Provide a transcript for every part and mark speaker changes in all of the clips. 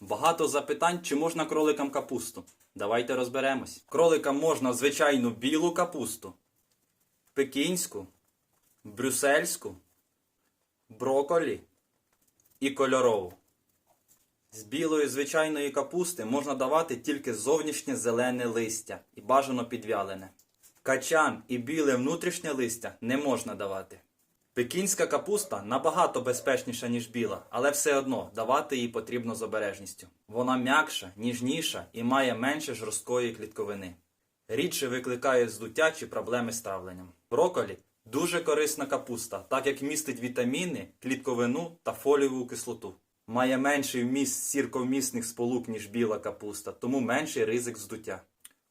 Speaker 1: Багато запитань, чи можна кроликам капусту. Давайте розберемось. Кроликам можна звичайну білу капусту, пекінську, брюссельську, броколі і кольорову. З білої звичайної капусти можна давати тільки зовнішнє зелене листя і бажано підвялене. Качан і біле внутрішнє листя не можна давати. Пекінська капуста набагато безпечніша, ніж біла, але все одно давати її потрібно з обережністю. Вона м'якша, ніжніша і має менше жорсткої клітковини. Рідше викликає здуття чи проблеми з травленням. Броколі дуже корисна капуста, так як містить вітаміни, клітковину та фолієву кислоту. Має менший вміст сірковмісних сполук, ніж біла капуста, тому менший ризик здуття.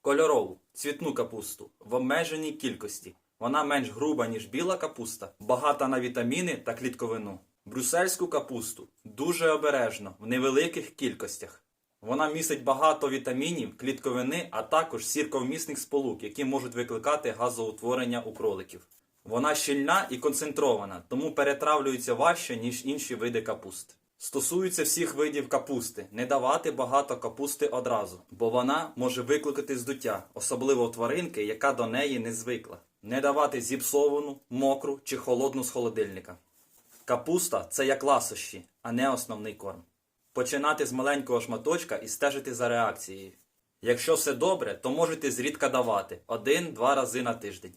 Speaker 1: Кольорову, цвітну капусту в обмеженій кількості. Вона менш груба, ніж біла капуста, багата на вітаміни та клітковину. Брюссельську капусту дуже обережно, в невеликих кількостях. Вона містить багато вітамінів, клітковини, а також сірковмісних сполук, які можуть викликати газоутворення у кроликів. Вона щільна і концентрована, тому перетравлюється важче, ніж інші види капуст. Стосується всіх видів капусти, не давати багато капусти одразу, бо вона може викликати здуття, особливо у тваринки, яка до неї не звикла. Не давати зіпсовану, мокру чи холодну з холодильника. Капуста це як ласощі, а не основний корм. Починати з маленького шматочка і стежити за реакцією. Якщо все добре, то можете зрідка давати один-два рази на тиждень.